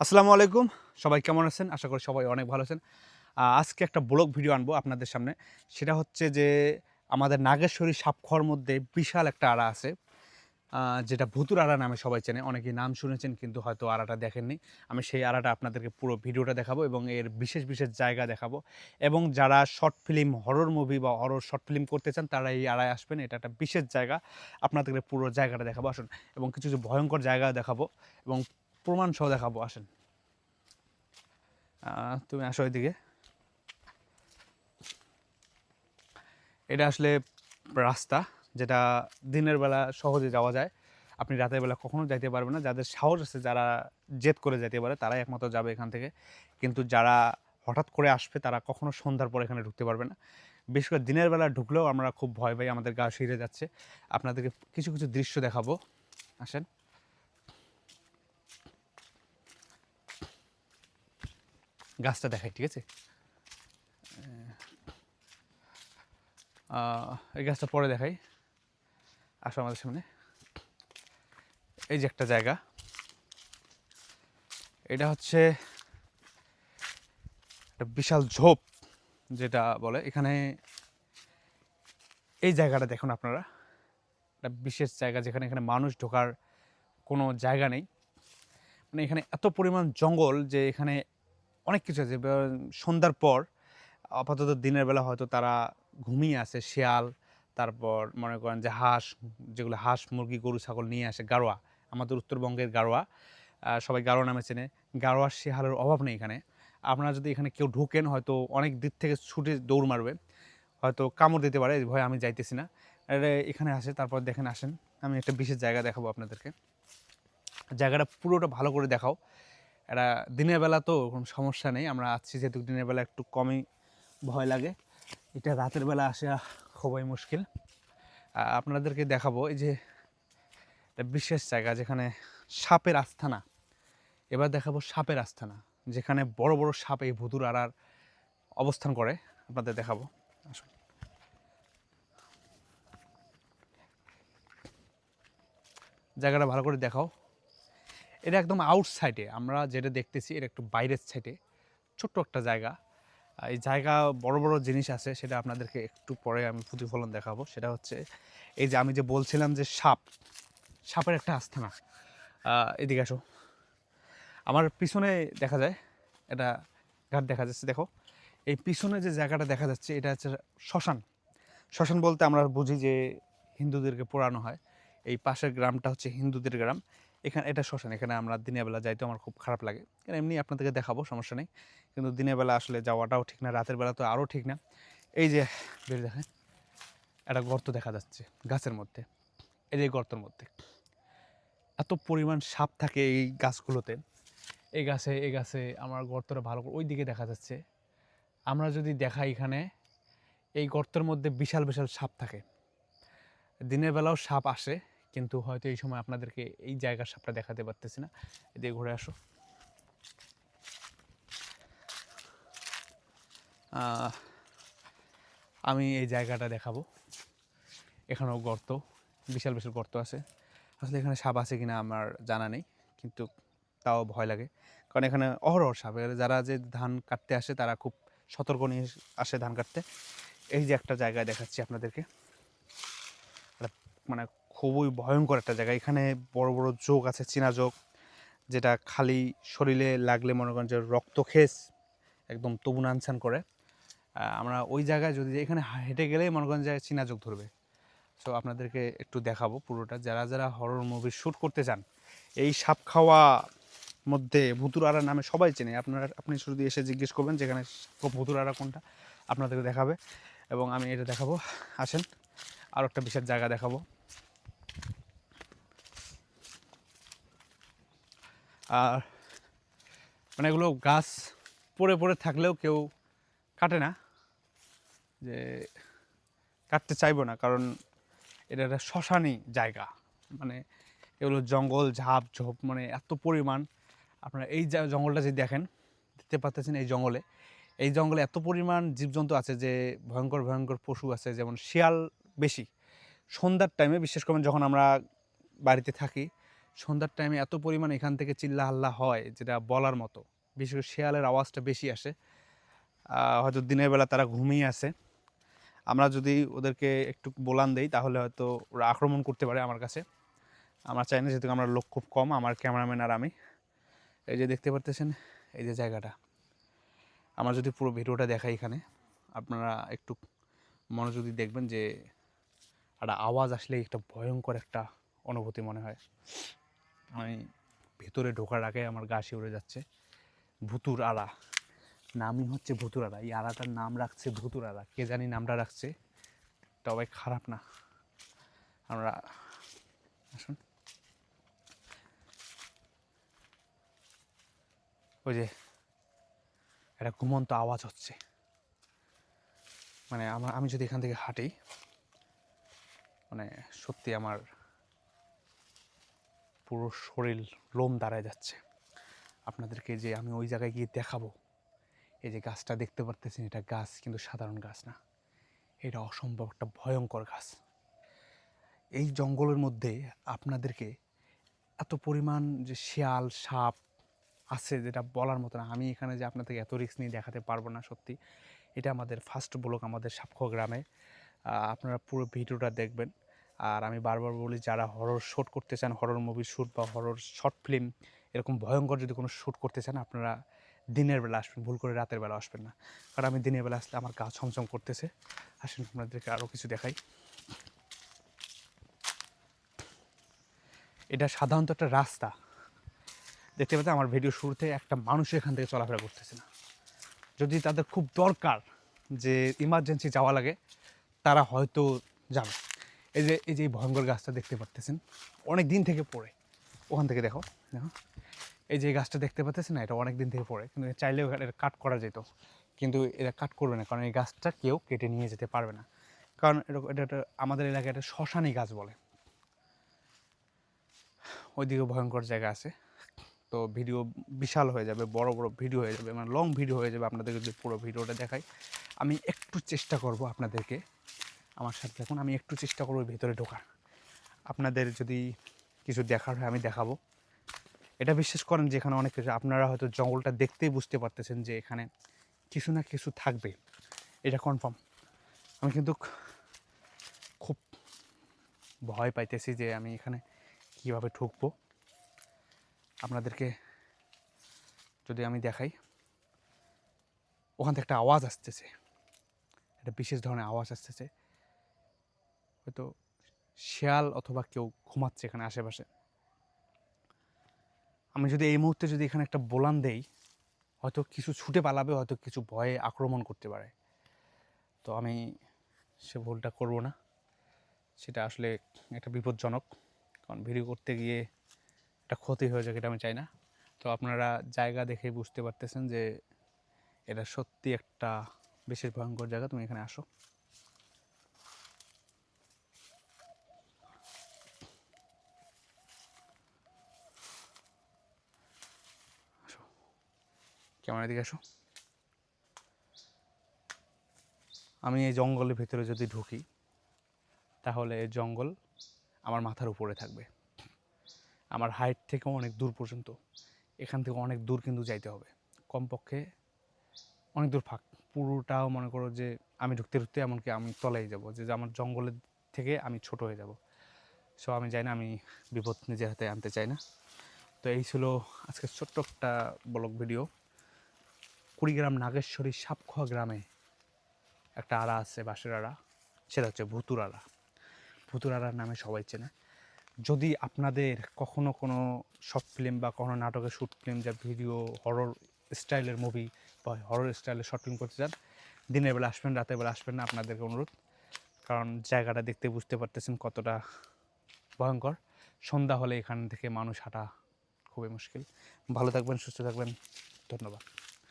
আসসালামু আলাইকুম। সবাই কেমন আছেন? আশা করি সবাই অনেক ভালো আছেন। আজকে একটা ব্লগ ভিডিও আনব আপনাদের সামনে। সেটা হচ্ছে যে, আমাদের নাগেশ্বরী সাপখর মধ্যে বিশাল একটা আড়া আছে। যেটা ভুতুর আড়া নামে সবাই চেনে। অনেকেই নাম শুনেছেন, কিন্তু হয়তো আড়াটা দেখেননি। আমি সেই আড়াটা আপনাদেরকে পুরো ভিডিওটা দেখাবো এবং এর বিশেষ বিশেষ জায়গা দেখাবো। এবং যারা শর্ট ফিল্ম, হরর মুভি বা হরর শর্ট ফিল্ম করতে চান, তারা এই আড়ায় আসবেন। এটা একটা বিশেষ জায়গা। আপনাদেরকে পুরো জায়গাটা দেখাবো। আসুন। এবং কিছু কিছু ভয়ঙ্কর জায়গা দেখাবো। এবং প্রমাণ সহ দেখাবো, আসেন। তুমি আসো এদিকে। এটা আসলে রাস্তা যেটা দিনের বেলা সহজে যাওয়া যায়। আপনি রাতের বেলা কখনো যাইতে পারবেন না। যাদের সাহস আছে, যারা জেদ করে যেতে পারে, তারাই একমাত্র যাবে এখান থেকে। কিন্তু যারা হঠাৎ করে আসবে, তারা কখনো সন্ধ্যার পর এখানে ঢুকতে পারবে না। বিশেষ করে দিনের বেলা ঢুকলেও আমরা খুব ভয় পাই, আমাদের গা শিরে যাচ্ছে। আপনাদেরকে কিছু কিছু দৃশ্য দেখাবো। আসেন। গাছটা দেখাই, ঠিক আছে? এই গাছটা পরে দেখাই। আসো আমাদের সামনে। এই যে একটা জায়গা। এটা হচ্ছে একটা বিশাল ঝোপ, যেটা বলে। এখানে এই জায়গাটা দেখুন আপনারা। একটা বিশেষ জায়গা যেখানে এখানে মানুষ ঢোকার কোনো জায়গা নেই। মানে এখানে এত পরিমাণ জঙ্গল যে এখানে অনেক কিছু আছে। সন্ধ্যার পর, আপাতত দিনের বেলা হয়তো তারা ঘুমিয়ে আসে শিয়াল, তারপর মনে করেন যে হাঁস, যেগুলো হাঁস, মুরগি, গরু, ছাগল নিয়ে আসে গাড়োয়া আমাদের উত্তরবঙ্গের গাড়োয়া সবাই গাড়োয়া নামে চেনে। গাড়োয়ার শিয়ালের অভাব নেই এখানে। আপনারা যদি এখানে কেউ ঢুকেন, হয়তো অনেক দিক থেকে ছুটে দৌড় মারবে। হয়তো কামড় দিতে পারে ভয় আমি যাইতেছি না। এখানে আসে, তারপর দেখেন, আসেন। আমি একটা বিশেষ জায়গা দেখাবো আপনাদেরকে। জায়গাটা পুরোটা ভালো করে দেখাও। এটা দিনের বেলা তো কোনো সমস্যা নেই, আমরা আসছি যেহেতু দিনের বেলা একটু কমই ভয় লাগে। এটা রাতের বেলা আসা খুবই মুশকিল। আপনাদেরকে দেখাবো এই যে বিশেষ জায়গা যেখানে সাপের আস্থানা এবার দেখাবো সাপের আস্থানা যেখানে বড় বড় সাপ এই ভুতুর আড়ার অবস্থান করে। আপনাদের দেখাবো। আসুন। জায়গাটা ভালো করে দেখাও। এটা একদম আউটসাইডে আমরা যেটা দেখতেছি এটা একটু বাইরের সাইডে ছোট্ট একটা জায়গা। এই জায়গা বড় বড় জিনিস আছে, সেটা আপনাদেরকে একটু পরে আমি প্রতিফলন দেখাবো। সেটা হচ্ছে, এই যে আমি যে বলছিলাম যে সাপ, সাপের একটা আস্থানা এদিকে আসো। আমার পিছনে দেখা যায়, এটা ঘাট দেখা যাচ্ছে, দেখো। এই পিছনে যে জায়গাটা দেখা যাচ্ছে, এটা হচ্ছে শ্মশান। শ্মশান বলতে আমরা বুঝি যে হিন্দুদেরকে পোড়ানো হয়। এই পাশের গ্রামটা হচ্ছে হিন্দুদের গ্রাম। এখানে, এটা শ্মশান এখানে আমরা দিনের বেলা যাইতে আমার খুব খারাপ লাগে। এমনি আপনাদেরকে দেখাবো, সমস্যা নেই। কিন্তু দিনের বেলা আসলে যাওয়াটাও ঠিক না, রাতের বেলা তো আরও ঠিক না। এই যে, বের দেখেন, একটা গর্ত দেখা যাচ্ছে গাছের মধ্যে। এই যে গর্তের মধ্যে। এত পরিমাণ সাপ থাকে এই গাছগুলোতে। এই গাছে এই গাছে আমার গর্তটা ভালো করে ওই দিকে দেখা যাচ্ছে। আমরা যদি দেখাই এখানে, এই গর্তের মধ্যে বিশাল বিশাল সাপ থাকে। দিনের বেলাও সাপ আসে। কিন্তু হয়তো এই সময় আপনাদেরকে এই জায়গার সাপটা দেখাতে পারতেছি না। এদিকে ঘুরে আসো। আমি এই জায়গাটা দেখাবো। এখানেও গর্ত, বিশাল বিশাল গর্ত আছে। আসলে এখানে সাপ আছে কিনা আমার জানা নেই, কিন্তু তাও ভয় লাগে। কারণ এখানে অহরহ সাপ। যারা যে ধান কাটতে আসে, তারা খুব সতর্ক নিয়ে আসে ধান কাটতে। এই যে একটা জায়গায় দেখাচ্ছি আপনাদেরকে। মানে খুবই ভয়ঙ্কর একটা জায়গা। এখানে বড় বড় যোগ আছে, চীনা যোগ, যেটা খালি শরীরে লাগলে মনে করেন যে রক্তখেস একদম তবু আনছান করে। আমরা ওই জায়গায় যদি এখানে হেঁটে গেলেই মনে করেন যে চীনা যোগ ধরবে। সো আপনাদেরকে একটু দেখাবো পুরোটা। যারা যারা হরর মুভি শ্যুট করতে চান, এই সাপ খাওয়া মধ্যে ভুতুরারা নামে সবাই চেনে। আপনারা, আপনি শুধু এসে জিজ্ঞেস করবেন যেখানে ভুতুরারা কোনটা, আপনাদেরকে দেখাবে। এবং আমি এটা দেখাবো। আসেন আরও একটা বিশেষ জায়গা দেখাবো। আর মানে এগুলো গাছ পড়ে পড়ে থাকলেও কেউ কাটে না, যে কাটতে চাইব না, কারণ এটা একটা শ্মশানী জায়গা। মানে এগুলো জঙ্গল, ঝাপ, ঝোপ মানে এত পরিমাণ। আপনারা এই জঙ্গলটা যদি দেখেন, দেখতে পাচ্ছেন এই জঙ্গলে। এই জঙ্গলে এত পরিমাণ জীবজন্তু আছে যে ভয়ঙ্কর ভয়ঙ্কর পশু আছে, যেমন শিয়াল বেশি। সন্ধ্যার টাইমে বিশেষ করে যখন আমরা বাড়িতে থাকি সন্ধ্যার টাইমে এত পরিমাণ এখান থেকে চিল্লা হাল্লা হয়, যেটা বলার মতো। বিশেষ করে শেয়ালের আওয়াজটা বেশি আসে। হয়তো দিনের বেলা তারা ঘুমিয়ে আসে আমরা যদি ওদেরকে একটু বোলান দেই, তাহলে হয়তো ওরা আক্রমণ করতে পারে আমার কাছে। আমার চাই না, যেহেতু আমরা লোক খুব কম, আমার ক্যামেরাম্যান আর আমি। এই যে দেখতে পারতেছেন, এই যে জায়গাটা। আমার যদি পুরো ভিডিওটা দেখাই এখানে, আপনারা একটু মনোযোগী দেখবেন যে, একটা আওয়াজ আসলে একটা ভয়ঙ্কর একটা অনুভূতি মনে হয়। আমি ভেতরে ঢোকার আগে আমার গা শিউরে যাচ্ছে। ভুতুর আড়া নামই হচ্ছে ভুতুর আড়া এই আড়াটার নাম রাখছে ভুতুর আড়া কে জানি নামটা রাখছে। তবে খারাপ না। আমরা আসুন। ওই যে একটা ঘুমন্ত আওয়াজ হচ্ছে। মানে আমার আমি যদি এখান থেকে হাঁটি মানে সত্যি আমার পুরো শরীর লোম দাঁড়ায় যাচ্ছে। আপনাদেরকে যে আমি ওই জায়গায় গিয়ে দেখাবো, এই যে গাছটা দেখতে পারতেছেন, এটা গাছ কিন্তু সাধারণ গাছ না। এটা অসম্ভব একটা ভয়ঙ্কর গাছ। এই জঙ্গলের মধ্যে আপনাদেরকে এত পরিমাণ যে শিয়াল, সাপ আছে যেটা বলার মতো না। আমি এখানে যে আপনাদেরকে এত রিস্ক নিয়ে দেখাতে পারব না সত্যি। এটা আমাদের ফার্স্ট ব্লক আমাদের সাপখো গ্রামে। আপনারা পুরো ভিডিওটা দেখবেন। আর আমি বারবার বলি, যারা হরর শ্যুট করতে চান হরর মুভি শ্যুট বা হরর শর্ট ফিল্ম এরকম ভয়ঙ্কর যদি কোনো শ্যুট করতে চান, আপনারা দিনের বেলা আসবেন, ভুল করে রাতের বেলা আসবেন না। কারণ আমি দিনের বেলা আসলে আমার গা ছমছম করতেছে। আসেন, আপনাদেরকে আরও কিছু দেখাই। এটা সাধারণত একটা রাস্তা। দেখতে পাচ্ছেন, আমার ভিডিও শুরুতে একটা মানুষ এখান থেকে চলাফেরা করতেছে না। যদি তাদের খুব দরকার যে ইমার্জেন্সি যাওয়া লাগে, তারা হয়তো যাবে। এই যে এই যে ভয়ঙ্কর গাছটা দেখতে পারতেছেন, অনেক দিন থেকে পড়ে। ওখান থেকে দেখো দেখো। এই যে গাছটা দেখতে পাচ্ছেন না, এটা অনেক দিন থেকে পড়ে, কিন্তু চাইলেও এটা কাট করা যেত। কিন্তু এটা কাট করবে না, কারণ এই গাছটা কেউ কেটে নিয়ে যেতে পারবে না। কারণ এটা এটা একটা, আমাদের এলাকায় এটা শ্মশানি গাছ বলে। ওইদিকে ভয়ঙ্কর জায়গা আছে। তো ভিডিও বিশাল হয়ে যাবে, বড় বড় ভিডিও হয়ে যাবে মানে লং ভিডিও হয়ে যাবে আপনাদেরকে যদি পুরো ভিডিওটা দেখাই। আমি একটু চেষ্টা করব আপনাদেরকে আমার সাথে দেখুন আমি একটু চেষ্টা করব ভেতরে ঢোকার। আপনাদের যদি কিছু দেখার হয়, আমি দেখাবো। এটা বিশ্বাস করেন যে এখানে অনেক কিছু আপনারা হয়তো জঙ্গলটা দেখতেই বুঝতে পারতেছেন যে এখানে কিছু না কিছু থাকবে। এটা কনফার্ম আমি কিন্তু খুব ভয় পাইতেছি যে আমি এখানে কীভাবে ঢুকবো। আপনাদেরকে যদি আমি দেখাই, ওখান থেকে একটা আওয়াজ আসতেছে। একটা বিশেষ ধরনের আওয়াজ আসতেছে। হয়তো শেয়াল অথবা কেউ ঘুমাচ্ছে এখানে আশেপাশে। আমি যদি এই মুহূর্তে যদি এখানে একটা বোলান দেই, হয়তো কিছু ছুটে পালাবে, হয়তো কিছু ভয়ে আক্রমণ করতে পারে। তো আমি সে ভুলটা করব না। সেটা আসলে একটা বিপজ্জনক, কারণ ভিডিও করতে গিয়ে একটা ক্ষতি হয়ে যাক, এটা আমি চাই না। তো আপনারা জায়গা দেখে বুঝতে পারতেছেন যে এটা সত্যি একটা বিশেষ ভয়ঙ্কর জায়গা। তুমি এখানে আসো। ক্যামেরা দিকে আসো। আমি এই জঙ্গলের ভিতরে যদি ঢুকি, তাহলে এই জঙ্গল আমার মাথার উপরে থাকবে। আমার হাইট থেকেও অনেক দূর পর্যন্ত, এখান থেকে অনেক দূর কিন্তু যাইতে হবে। কমপক্ষে অনেক দূর ফাঁক। পুরোটাও মনে করো যে আমি ঢুকতে ঢুকতে এমনকি আমি তলাই যাব, যে আমার জঙ্গলের থেকে আমি ছোট হয়ে যাব। সো আমি চাই না, আমি বিপদ নিজের হাতে আনতে চাই না। তো এই ছিল আজকে ছোট্ট একটা ব্লগ ভিডিও কুড়িগ্রাম নাগেশ্বরী সাপখোয়া গ্রামে একটা আড়া আছে, বাঁশের আড়া। সেটা হচ্ছে ভুতুর আড়া। ভুতুর আড়ার নামে সবাই চেনে। যদি আপনাদের কখনো কোনো শর্ট ফিল্ম বা কোনো নাটকের শ্যুট ফিল্ম যা ভিডিও হরর স্টাইলের মুভি বা হরর স্টাইলের শর্ট ফিল্ম করতে চান, দিনের বেলা আসবেন, রাতের বেলা আসবেন না, আপনাদেরকে অনুরোধ। কারণ জায়গাটা দেখতে বুঝতে পারতেছেন কতটা ভয়ঙ্কর। সন্ধ্যা হলে এখান থেকে মানুষ হাঁটা খুবই মুশকিল। ভালো থাকবেন, সুস্থ থাকবেন। ধন্যবাদ।